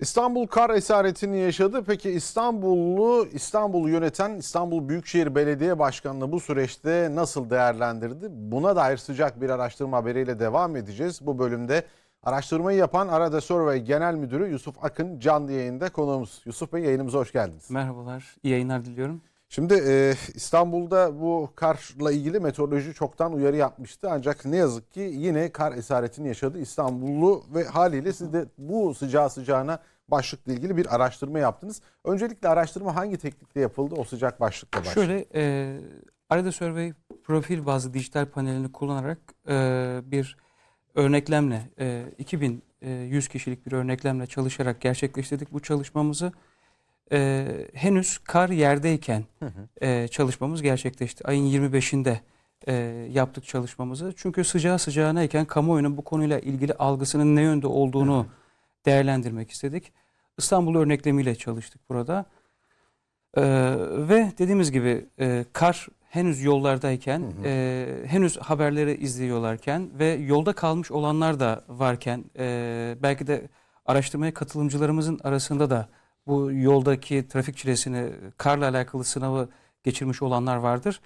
İstanbul kar esaretini yaşadı. Peki İstanbullu, İstanbul'u yöneten İstanbul Büyükşehir Belediye Başkanlığı bu süreçte nasıl değerlendirdi? Buna dair sıcak bir araştırma haberiyle devam edeceğiz. Bu bölümde araştırmayı yapan Arada Survey Genel Müdürü Yusuf Akın canlı yayında konuğumuz. Yusuf Bey yayınımıza hoş geldiniz. Merhabalar, iyi yayınlar diliyorum. Şimdi e, İstanbul'da bu karla ilgili meteoroloji çoktan uyarı yapmıştı. Ancak ne yazık ki yine kar esaretini yaşadı İstanbullu ve haliyle siz de bu sıcağı sıcağına başlıkla ilgili bir araştırma yaptınız. Öncelikle araştırma hangi teknikle yapıldı o sıcak başlıkla başladı? Şöyle, e, Arada Survey profil bazlı dijital panelini kullanarak e, bir örneklemle, e, 2100 kişilik bir örneklemle çalışarak gerçekleştirdik bu çalışmamızı. E, henüz kar yerdeyken e, çalışmamız gerçekleşti. Ayın 25'inde e, yaptık çalışmamızı. Çünkü sıcağı sıcağınayken kamuoyunun bu konuyla ilgili algısının ne yönde olduğunu değerlendirmek istedik. İstanbul örneklemiyle çalıştık burada. Ee, ve dediğimiz gibi e, kar henüz yollardayken, e, henüz haberleri izliyorlarken ve yolda kalmış olanlar da varken, e, belki de araştırmaya katılımcılarımızın arasında da bu yoldaki trafik çilesini, karla alakalı sınavı geçirmiş olanlar vardır.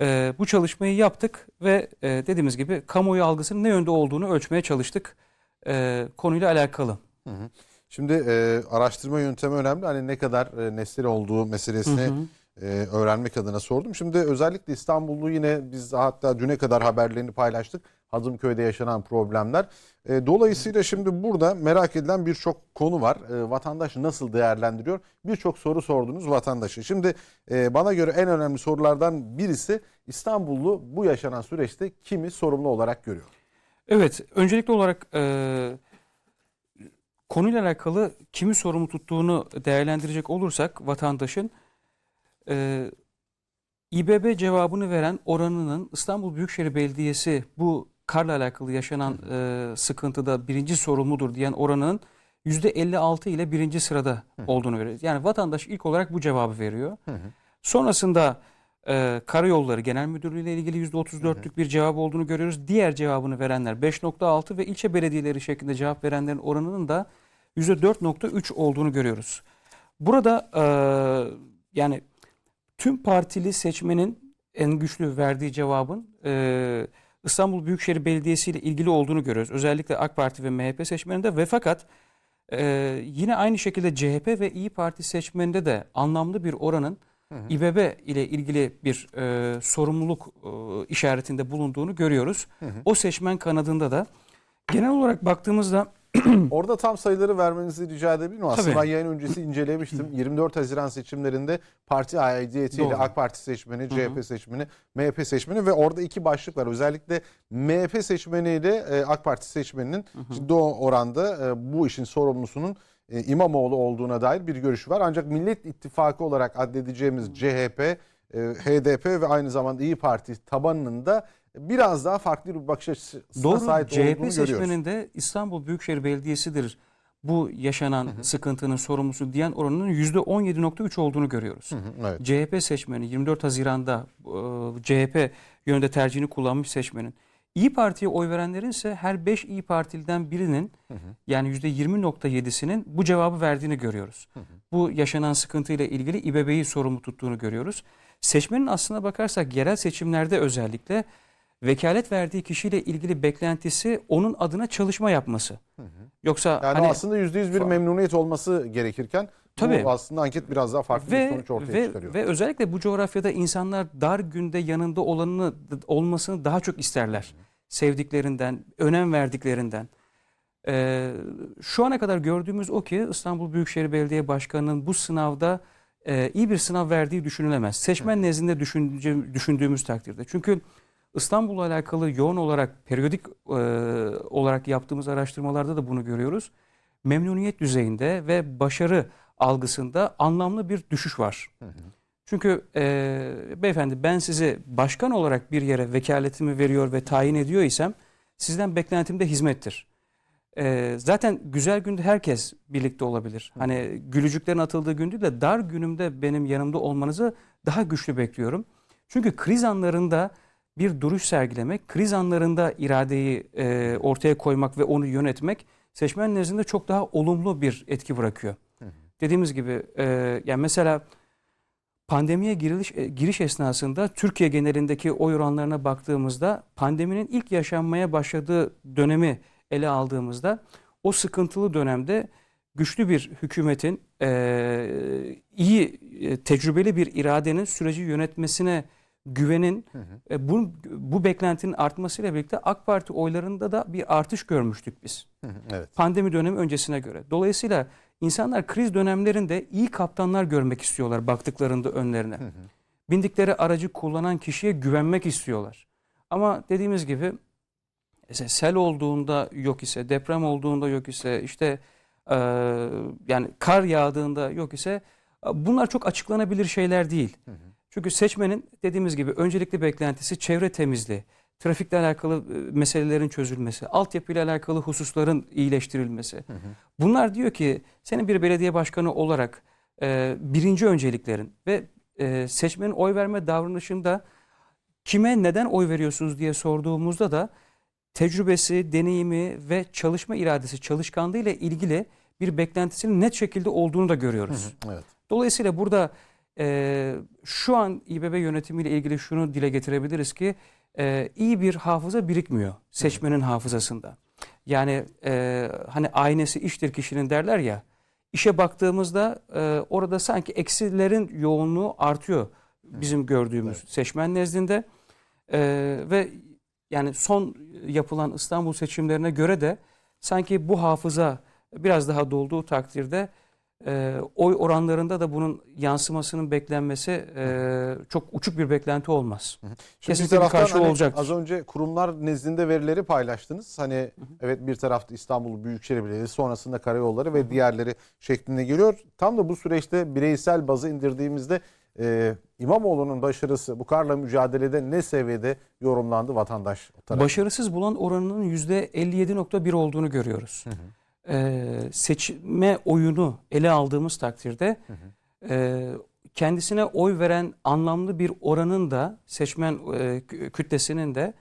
E, bu çalışmayı yaptık ve e, dediğimiz gibi kamuoyu algısının ne yönde olduğunu ölçmeye çalıştık e, konuyla alakalı. Hı hı. Şimdi e, araştırma yöntemi önemli. Hani ne kadar e, nesnel olduğu meselesini Hı hı. e, öğrenmek adına sordum. Şimdi özellikle İstanbullu yine biz hatta düne kadar haberlerini paylaştık. Hadımköy'de yaşanan problemler. E, dolayısıyla şimdi burada merak edilen birçok konu var. E, vatandaş nasıl değerlendiriyor? Birçok soru sordunuz vatandaşa. Şimdi e, bana göre en önemli sorulardan birisi İstanbullu bu yaşanan süreçte kimi sorumlu olarak görüyor? Evet, öncelikli olarak e, konuyla alakalı kimi sorumlu tuttuğunu değerlendirecek olursak vatandaşın e, İBB cevabını veren oranının İstanbul Büyükşehir Belediyesi bu karla alakalı yaşanan e, sıkıntıda birinci sorumludur diyen oranının %56 ile birinci sırada olduğunu veriyor. Yani vatandaş ilk olarak bu cevabı veriyor. Sonrasında e, Karayolları Genel Müdürlüğü ile ilgili %34'lük bir cevap olduğunu görüyoruz. Diğer cevabını verenler 5.6 ve ilçe belediyeleri şeklinde cevap verenlerin oranının da %4.3 olduğunu görüyoruz. Burada e, yani tüm partili seçmenin en güçlü verdiği cevabın e, İstanbul Büyükşehir Belediyesi ile ilgili olduğunu görüyoruz. Özellikle AK Parti ve MHP seçmeninde ve fakat e, yine aynı şekilde CHP ve İyi Parti seçmeninde de anlamlı bir oranın İBB ile ilgili bir e, sorumluluk e, işaretinde bulunduğunu görüyoruz. O seçmen kanadında da genel olarak baktığımızda Orada tam sayıları vermenizi rica edebilir miyim? Aslında Tabii. ben yayın öncesi incelemiştim. 24 Haziran seçimlerinde parti aidiyetiyle Doğru. AK Parti seçmeni, CHP seçmeni, MHP seçmeni ve orada iki başlık var. Özellikle MHP seçmeniyle e, AK Parti seçmeninin ciddi oranda e, bu işin sorumlusunun e, İmamoğlu olduğuna dair bir görüşü var. Ancak Millet İttifakı olarak addedeceğimiz CHP, e, HDP ve aynı zamanda İyi Parti tabanının da biraz daha farklı bir bakış açısına Doğru. sahip olduğunu CHP görüyoruz. seçmeninde İstanbul Büyükşehir Belediyesi'dir bu yaşanan sıkıntının sorumlusu diyen oranının %17.3 olduğunu görüyoruz. Hı, Evet. CHP seçmeni 24 Haziran'da e, CHP yönde tercihini kullanmış seçmenin. İyi Parti'ye oy verenlerin ise her 5 İyi Partiliden birinin yani %20.7'sinin bu cevabı verdiğini görüyoruz. Bu yaşanan sıkıntıyla ilgili İBB'yi sorumlu tuttuğunu görüyoruz. Seçmenin aslına bakarsak yerel seçimlerde özellikle vekalet verdiği kişiyle ilgili beklentisi onun adına çalışma yapması. Yoksa Yani hani aslında %100 bir memnuniyet olması gerekirken Tabii. bu aslında anket biraz daha farklı bir ve sonuç ortaya ve, çıkarıyor. ve özellikle bu coğrafyada insanlar dar günde yanında olanını olmasını daha çok isterler. Sevdiklerinden, önem verdiklerinden. Ee, şu ana kadar gördüğümüz o ki İstanbul Büyükşehir Belediye Başkanı'nın bu sınavda e, iyi bir sınav verdiği düşünülemez. Seçmen nezdinde düşünce, düşündüğümüz takdirde. Çünkü İstanbul'la alakalı yoğun olarak periyodik e, olarak yaptığımız araştırmalarda da bunu görüyoruz. Memnuniyet düzeyinde ve başarı algısında anlamlı bir düşüş var. Çünkü e, beyefendi ben sizi başkan olarak bir yere vekaletimi veriyor ve tayin ediyor isem sizden beklentim de hizmettir. E, zaten güzel günde herkes birlikte olabilir. Hani gülücüklerin atıldığı gün değil de dar günümde benim yanımda olmanızı daha güçlü bekliyorum. Çünkü kriz anlarında bir duruş sergilemek, kriz anlarında iradeyi e, ortaya koymak ve onu yönetmek seçmen nezdinde çok daha olumlu bir etki bırakıyor. Dediğimiz gibi e, yani mesela pandemiye giriş, e, giriş esnasında Türkiye genelindeki oy oranlarına baktığımızda pandeminin ilk yaşanmaya başladığı dönemi ele aldığımızda o sıkıntılı dönemde güçlü bir hükümetin e, iyi e, tecrübeli bir iradenin süreci yönetmesine güvenin e, bu, bu beklentinin artmasıyla birlikte AK Parti oylarında da bir artış görmüştük biz Evet. pandemi dönemi öncesine göre. Dolayısıyla insanlar kriz dönemlerinde iyi kaptanlar görmek istiyorlar baktıklarında önlerine. Bindikleri aracı kullanan kişiye güvenmek istiyorlar. Ama dediğimiz gibi sel olduğunda yok ise, deprem olduğunda yok ise, işte eee, yani kar yağdığında yok ise e, bunlar çok açıklanabilir şeyler değil. Çünkü seçmenin dediğimiz gibi öncelikli beklentisi çevre temizliği, trafikle alakalı e, meselelerin çözülmesi, altyapıyla alakalı hususların iyileştirilmesi. Bunlar diyor ki senin bir belediye başkanı olarak e, birinci önceliklerin ve e, seçmenin oy verme davranışında kime neden oy veriyorsunuz diye sorduğumuzda da tecrübesi, deneyimi ve çalışma iradesi, çalışkanlığı ile ilgili bir beklentisinin net şekilde olduğunu da görüyoruz. Evet. Dolayısıyla burada e, şu an İBB yönetimiyle ilgili şunu dile getirebiliriz ki e, iyi bir hafıza birikmiyor seçmenin hafızasında. Yani e, hani aynesi iştir kişinin derler ya işe baktığımızda e, orada sanki eksilerin yoğunluğu artıyor bizim gördüğümüz seçmen nezdinde. E, ve yani son yapılan İstanbul seçimlerine göre de sanki bu hafıza biraz daha dolduğu takdirde e, oy oranlarında da bunun yansımasının beklenmesi e, çok uçuk bir beklenti olmaz. Şimdi Kesinlikle bir karşılığı hani olacaktır. Az önce kurumlar nezdinde verileri paylaştınız. Hani evet bir tarafta İstanbul Büyükşehir Belediyesi sonrasında karayolları ve diğerleri şeklinde geliyor. Tam da bu süreçte bireysel bazı indirdiğimizde e, İmamoğlu'nun başarısı bu karla mücadelede ne seviyede yorumlandı vatandaş tarafından? Başarısız bulan oranının %57.1 olduğunu görüyoruz. Ee, seçme oyunu ele aldığımız takdirde e, kendisine oy veren anlamlı bir oranın da seçmen e, kü- kütlesinin de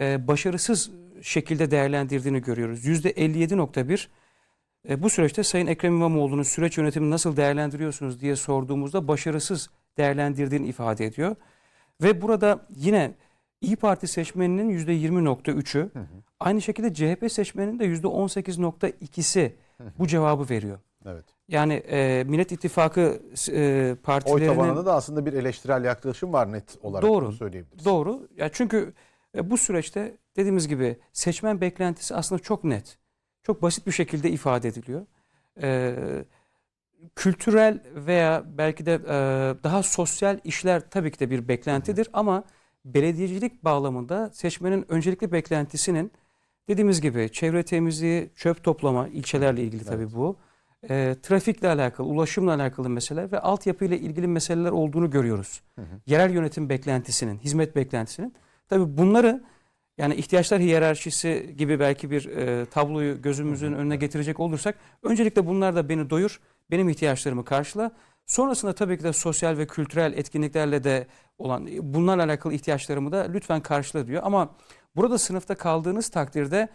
e, başarısız şekilde değerlendirdiğini görüyoruz. %57.1 e, bu süreçte Sayın Ekrem İmamoğlu'nun süreç yönetimini nasıl değerlendiriyorsunuz diye sorduğumuzda başarısız değerlendirdiğini ifade ediyor. Ve burada yine İyi Parti seçmeninin %20.3'ü, aynı şekilde CHP seçmeninin de %18.2'si bu cevabı veriyor. Evet. Yani e, Millet İttifakı e, Oy partilerinin tabanında da aslında bir eleştirel yaklaşım var net olarak Doğru. söyleyebiliriz. Doğru. Ya çünkü e, bu süreçte dediğimiz gibi seçmen beklentisi aslında çok net. Çok basit bir şekilde ifade ediliyor. Ee, kültürel veya belki de e, daha sosyal işler tabii ki de bir beklentidir ama belediyecilik bağlamında seçmenin öncelikli beklentisinin dediğimiz gibi çevre temizliği, çöp toplama ilçelerle ilgili tabii bu. E, trafikle alakalı, ulaşımla alakalı meseleler ve altyapıyla ilgili meseleler olduğunu görüyoruz. Yerel yönetim beklentisinin, hizmet beklentisinin. Tabii bunları yani ihtiyaçlar hiyerarşisi gibi belki bir e, tabloyu gözümüzün önüne getirecek olursak öncelikle bunlar da beni doyur, benim ihtiyaçlarımı karşıla. Sonrasında tabii ki de sosyal ve kültürel etkinliklerle de olan bunlarla alakalı ihtiyaçlarımı da lütfen karşıla diyor. Ama burada sınıfta kaldığınız takdirde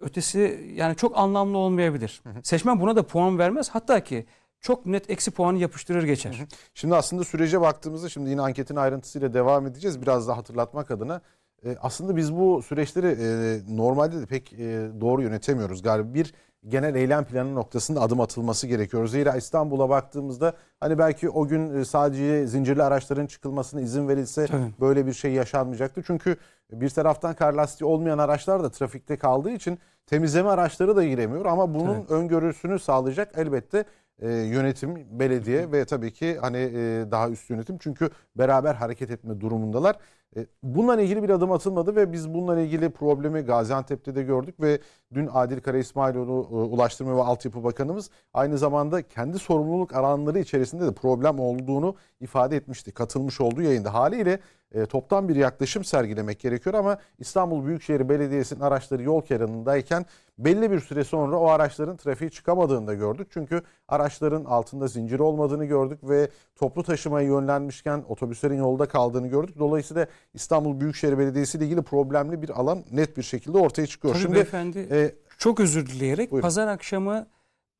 ötesi yani çok anlamlı olmayabilir. Seçmen buna da puan vermez. Hatta ki çok net eksi puanı yapıştırır geçer. Şimdi aslında sürece baktığımızda şimdi yine anketin ayrıntısıyla devam edeceğiz. Biraz daha hatırlatmak adına. E, aslında biz bu süreçleri e, normalde de pek e, doğru yönetemiyoruz galiba. Bir genel eylem planı noktasında adım atılması gerekiyor. Zira İstanbul'a baktığımızda hani belki o gün e, sadece zincirli araçların çıkılmasına izin verilse Tabii. böyle bir şey yaşanmayacaktı. Çünkü bir taraftan kar lastiği olmayan araçlar da trafikte kaldığı için temizleme araçları da giremiyor. Ama bunun öngörüsünü sağlayacak elbette e, yönetim, belediye ve tabii ki hani e, daha üst yönetim. Çünkü beraber hareket etme durumundalar. E, bununla ilgili bir adım atılmadı ve biz bununla ilgili problemi Gaziantep'te de gördük ve dün Adil Kara İsmailoğlu e, Ulaştırma ve Altyapı Bakanımız aynı zamanda kendi sorumluluk alanları içerisinde de problem olduğunu ifade etmişti. Katılmış olduğu yayında haliyle e, toptan bir yaklaşım sergilemek gerekiyor ama İstanbul Büyükşehir Belediyesi'nin araçları yol kenarındayken belli bir süre sonra o araçların trafiğe çıkamadığını da gördük. Çünkü araçların altında zincir olmadığını gördük ve toplu taşımaya yönlenmişken otobüslerin yolda kaldığını gördük. Dolayısıyla İstanbul Büyükşehir Belediyesi ile ilgili problemli bir alan net bir şekilde ortaya çıkıyor. Tabii Şimdi beyefendi e, çok özür dileyerek Buyurun. pazar akşamı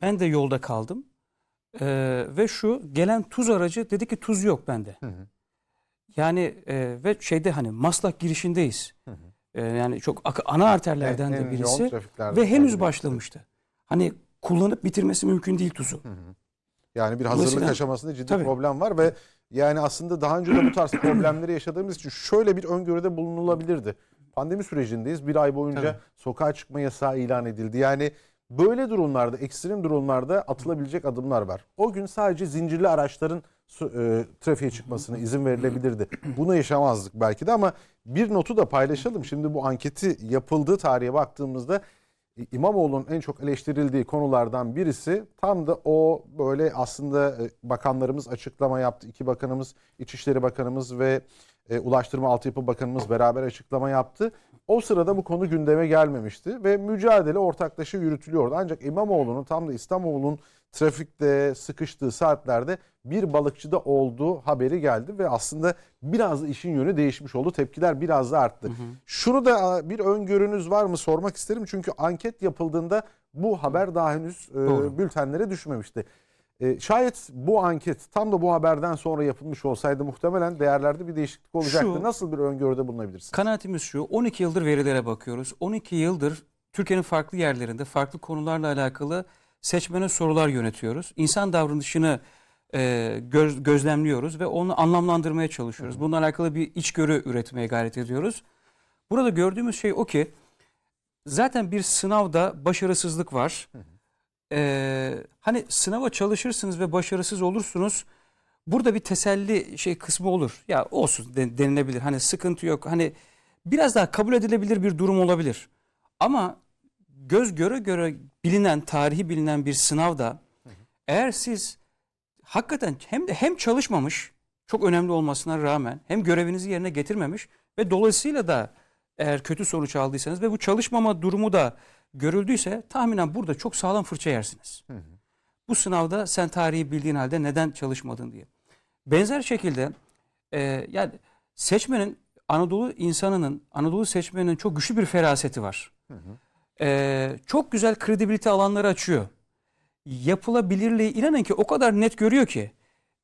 ben de yolda kaldım. Ee, ve şu gelen tuz aracı dedi ki tuz yok bende. Hı hı. Yani e, ve şeyde hani Maslak girişindeyiz. Hı hı. Ee, yani çok ana arterlerden En- en de birisi ve henüz başlamıştı. Hani kullanıp bitirmesi mümkün değil tuzu. Hı hı. Yani bir hazırlık aşamasında ciddi Tabii. problem var ve yani aslında daha önce de bu tarz problemleri yaşadığımız için şöyle bir öngörüde bulunulabilirdi. Pandemi sürecindeyiz. Bir ay boyunca Tabii. sokağa çıkma yasağı ilan edildi. Yani böyle durumlarda, ekstrem durumlarda atılabilecek adımlar var. O gün sadece zincirli araçların e, trafiğe çıkmasına izin verilebilirdi. Bunu yaşamazdık belki de ama bir notu da paylaşalım. Şimdi bu anketi yapıldığı tarihe baktığımızda İmamoğlu'nun en çok eleştirildiği konulardan birisi tam da o böyle aslında e, bakanlarımız açıklama yaptı. İki bakanımız, İçişleri Bakanımız ve e, Ulaştırma Altyapı Bakanımız beraber açıklama yaptı. O sırada bu konu gündeme gelmemişti ve mücadele ortaklaşa yürütülüyordu. Ancak İmamoğlu'nun tam da İstanbul'un trafikte sıkıştığı saatlerde bir balıkçıda olduğu haberi geldi ve aslında biraz işin yönü değişmiş oldu. Tepkiler biraz da arttı. Şunu da bir öngörünüz var mı sormak isterim. Çünkü anket yapıldığında bu haber daha henüz e, bültenlere düşmemişti. E, şayet bu anket tam da bu haberden sonra yapılmış olsaydı muhtemelen değerlerde bir değişiklik olacaktı. Şu- Nasıl bir öngörüde bulunabilirsiniz? Kanaatimiz şu 12 yıldır verilere bakıyoruz. 12 yıldır Türkiye'nin farklı yerlerinde farklı konularla alakalı seçmene sorular yönetiyoruz. İnsan davranışını e, göz- gözlemliyoruz ve onu anlamlandırmaya çalışıyoruz. Bununla alakalı bir içgörü üretmeye gayret ediyoruz. Burada gördüğümüz şey o ki zaten bir sınavda başarısızlık var. Ee, hani sınava çalışırsınız ve başarısız olursunuz. Burada bir teselli şey kısmı olur. Ya olsun de- denilebilir. Hani sıkıntı yok. Hani biraz daha kabul edilebilir bir durum olabilir. Ama göz göre göre bilinen, tarihi bilinen bir sınavda eğer siz hakikaten hem de hem çalışmamış, çok önemli olmasına rağmen hem görevinizi yerine getirmemiş ve dolayısıyla da eğer kötü sonuç aldıysanız ve bu çalışmama durumu da görüldüyse tahminen burada çok sağlam fırça yersiniz. Bu sınavda sen tarihi bildiğin halde neden çalışmadın diye. Benzer şekilde e, yani seçmenin Anadolu insanının, Anadolu seçmeninin çok güçlü bir feraseti var. E, çok güzel kredibilite alanları açıyor. Yapılabilirliği inanın ki o kadar net görüyor ki.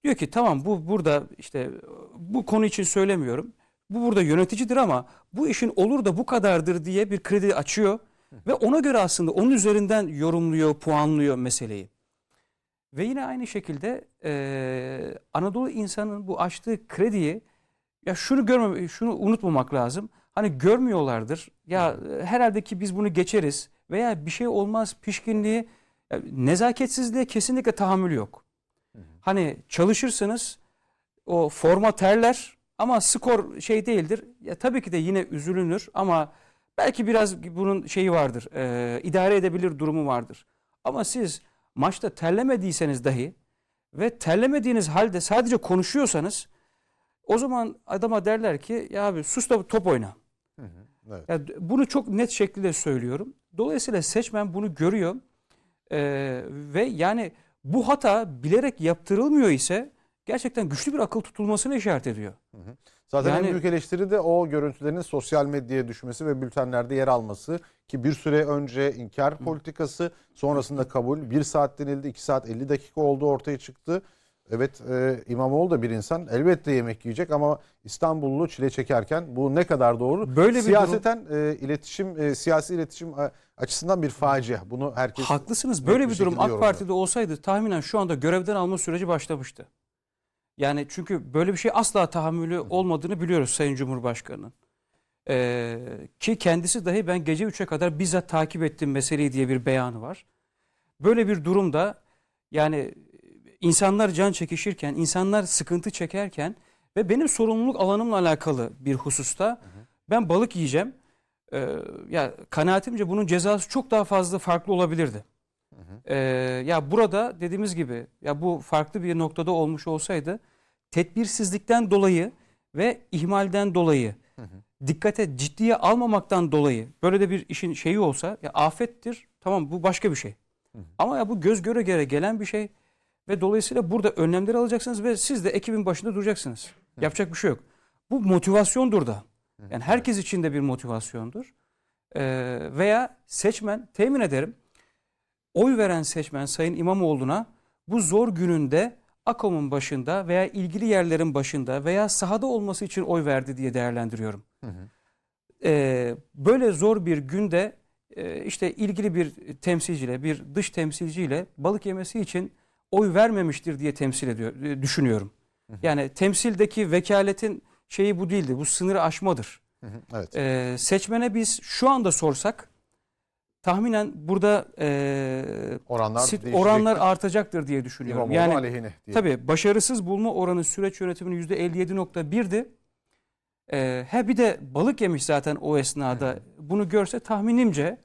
Diyor ki tamam bu burada işte bu konu için söylemiyorum. Bu burada yöneticidir ama bu işin olur da bu kadardır diye bir kredi açıyor. Ve ona göre aslında onun üzerinden yorumluyor, puanlıyor meseleyi. Ve yine aynı şekilde eee, Anadolu insanın bu açtığı krediyi ya şunu görme, şunu unutmamak lazım. Hani görmüyorlardır. Ya e, herhalde ki biz bunu geçeriz veya bir şey olmaz pişkinliği, nezaketsizliğe kesinlikle tahammül yok. Hani çalışırsınız o forma terler ama skor şey değildir. Ya tabii ki de yine üzülünür ama belki biraz bunun şeyi vardır. e, idare edebilir durumu vardır. Ama siz maçta terlemediyseniz dahi ve terlemediğiniz halde sadece konuşuyorsanız o zaman adama derler ki ya abi sus da top oyna. Evet. Ya d- bunu çok net şekilde söylüyorum. Dolayısıyla seçmen bunu görüyor Ee, ve yani bu hata bilerek yaptırılmıyor ise gerçekten güçlü bir akıl tutulmasına işaret ediyor. Zaten en Yani- büyük eleştiri de o görüntülerin sosyal medyaya düşmesi ve bültenlerde yer alması ki bir süre önce inkar politikası sonrasında kabul. Bir saat denildi, iki saat 50 dakika oldu ortaya çıktı. Evet e, İmamoğlu da bir insan elbette yemek yiyecek ama İstanbullu çile çekerken bu ne kadar doğru? Böyle bir Siyaseten e, iletişim, e, siyasi iletişim a- açısından bir facia. Bunu herkes Haklısınız. Böyle bir bir durum AK. Parti'de olsaydı tahminen şu anda görevden alma süreci başlamıştı. Yani çünkü böyle bir şey asla tahammülü olmadığını biliyoruz Sayın Cumhurbaşkanı'nın. Ee, ki kendisi dahi ben gece 3'e kadar bizzat takip ettim meseleyi diye bir beyanı var. Böyle bir durumda yani insanlar can çekişirken, insanlar sıkıntı çekerken ve benim sorumluluk alanımla alakalı bir hususta ben balık yiyeceğim. Ee, ya kanaatimce bunun cezası çok daha fazla farklı olabilirdi. Ee, ya burada dediğimiz gibi ya bu farklı bir noktada olmuş olsaydı tedbirsizlikten dolayı ve ihmalden dolayı dikkate ciddiye almamaktan dolayı böyle de bir işin şeyi olsa ya afettir tamam bu başka bir şey. Ama ya bu göz göre göre gelen bir şey ve dolayısıyla burada önlemleri alacaksınız ve siz de ekibin başında duracaksınız. Yapacak bir şey yok. Bu motivasyondur da. Yani herkes için de bir motivasyondur. e, veya seçmen temin ederim oy veren seçmen Sayın İmamoğlu'na bu zor gününde AKOM'un başında veya ilgili yerlerin başında veya sahada olması için oy verdi diye değerlendiriyorum. Ee, böyle zor bir günde e, işte ilgili bir temsilciyle, bir dış temsilciyle balık yemesi için oy vermemiştir diye temsil ediyor, e, düşünüyorum. Yani temsildeki vekaletin şeyi bu değildi, bu sınırı aşmadır. Hı hı, Evet. Ee, seçmene biz şu anda sorsak tahminen burada e, Oranlar sit- oranlar artacaktır diye düşünüyorum. İmamoğlu Yani aleyhine diye. Tabii başarısız bulma oranı süreç yönetiminin %57.1'di. Ee, he bir de balık yemiş zaten o esnada. Bunu görse tahminimce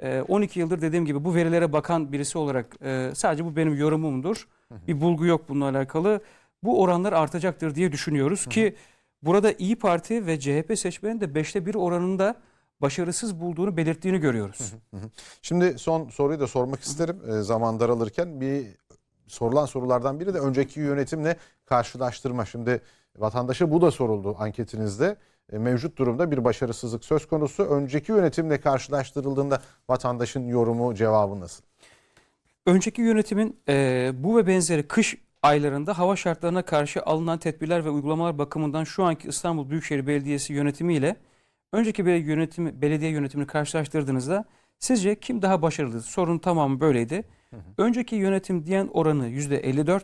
e, 12 yıldır dediğim gibi bu verilere bakan birisi olarak e, sadece bu benim yorumumdur. Bir bulgu yok bununla alakalı. Bu oranlar artacaktır diye düşünüyoruz ki burada İyi Parti ve CHP seçmenin de 5'te 1 oranında başarısız bulduğunu belirttiğini görüyoruz. Şimdi son soruyu da sormak isterim. E, zaman daralırken bir sorulan sorulardan biri de önceki yönetimle karşılaştırma. Şimdi vatandaşa bu da soruldu anketinizde. E, mevcut durumda bir başarısızlık söz konusu. Önceki yönetimle karşılaştırıldığında vatandaşın yorumu, cevabı nasıl? Önceki yönetimin e, bu ve benzeri kış aylarında hava şartlarına karşı alınan tedbirler ve uygulamalar bakımından şu anki İstanbul Büyükşehir Belediyesi yönetimiyle önceki bir yönetimi, belediye yönetimini karşılaştırdığınızda sizce kim daha başarılı? Sorun tamamı böyleydi. Önceki yönetim diyen oranı %54,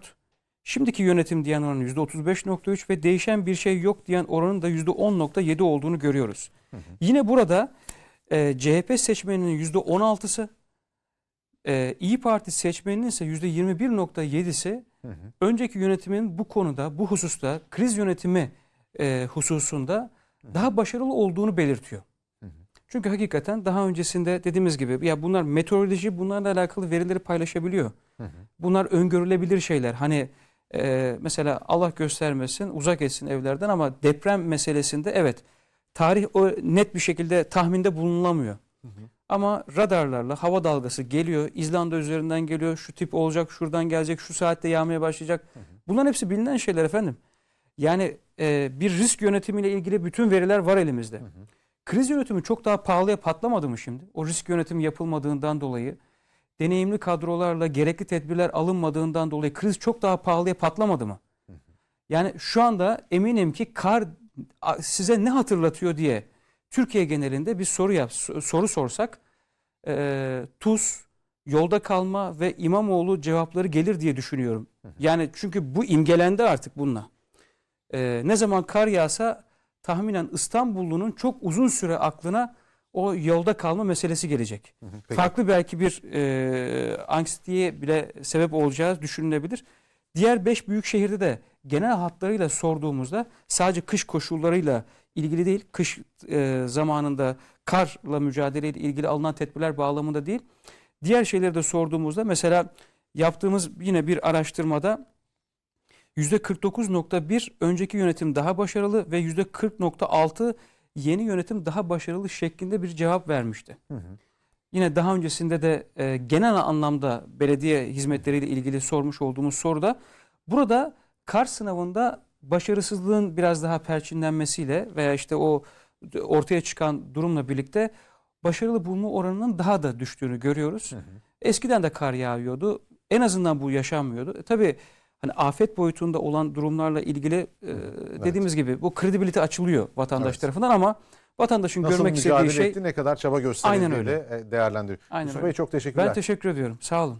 şimdiki yönetim diyen oranı %35.3 ve değişen bir şey yok diyen oranın da %10.7 olduğunu görüyoruz. Yine burada e, CHP seçmeninin %16'sı, ee, İyi Parti seçmeninin ise %21.7'si önceki yönetimin bu konuda, bu hususta kriz yönetimi e, hususunda daha başarılı olduğunu belirtiyor. Çünkü hakikaten daha öncesinde dediğimiz gibi ya bunlar meteoroloji bunlarla alakalı verileri paylaşabiliyor. Bunlar öngörülebilir şeyler. Hani e, mesela Allah göstermesin uzak etsin evlerden ama deprem meselesinde evet tarih o net bir şekilde tahminde bulunulamıyor. Ama radarlarla hava dalgası geliyor, İzlanda üzerinden geliyor, şu tip olacak, şuradan gelecek, şu saatte yağmaya başlayacak. Bunların hepsi bilinen şeyler efendim. Yani e, bir risk yönetimiyle ilgili bütün veriler var elimizde. Kriz yönetimi çok daha pahalıya patlamadı mı şimdi? O risk yönetimi yapılmadığından dolayı, deneyimli kadrolarla gerekli tedbirler alınmadığından dolayı kriz çok daha pahalıya patlamadı mı? Yani şu anda eminim ki kar size ne hatırlatıyor diye Türkiye genelinde bir soru yap soru sorsak e, tuz, yolda kalma ve İmamoğlu cevapları gelir diye düşünüyorum. Yani çünkü bu imgelendi artık bununla. E, ne zaman kar yağsa tahminen İstanbullunun çok uzun süre aklına o yolda kalma meselesi gelecek. Peki. Farklı belki bir e, anksiyeteye bile sebep olacağı düşünülebilir. Diğer 5 büyük şehirde de genel hatlarıyla sorduğumuzda sadece kış koşullarıyla ilgili değil, kış e, zamanında karla mücadeleyle ilgili alınan tedbirler bağlamında değil. Diğer şeyleri de sorduğumuzda mesela yaptığımız yine bir araştırmada %49.1 önceki yönetim daha başarılı ve %40.6 yeni yönetim daha başarılı şeklinde bir cevap vermişti. Yine daha öncesinde de e, genel anlamda belediye hizmetleriyle ilgili sormuş olduğumuz soruda burada kar sınavında başarısızlığın biraz daha perçinlenmesiyle veya işte o ortaya çıkan durumla birlikte başarılı bulma oranının daha da düştüğünü görüyoruz. Eskiden de kar yağıyordu. En azından bu yaşanmıyordu. E, tabii hani afet boyutunda olan durumlarla ilgili e, dediğimiz gibi bu kredibilite açılıyor vatandaş Evet. tarafından ama vatandaşın Nasıl görmek istediği şey etti, ne kadar çaba gösterildiği Aynen öyle. e, değerlendiriyor. Aynen Yusuf öyle. Bey çok teşekkürler. ben teşekkür ediyorum. Sağ olun.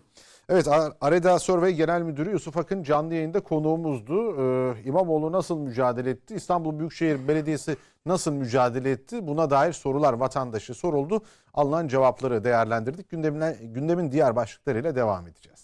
Evet Ar- Areda Survey Genel Müdürü Yusuf Akın canlı yayında konuğumuzdu. Ee, İmamoğlu nasıl mücadele etti? İstanbul Büyükşehir Belediyesi nasıl mücadele etti? Buna dair sorular vatandaşı soruldu. Alınan cevapları değerlendirdik. Gündemine, gündemin diğer başlıklarıyla devam edeceğiz.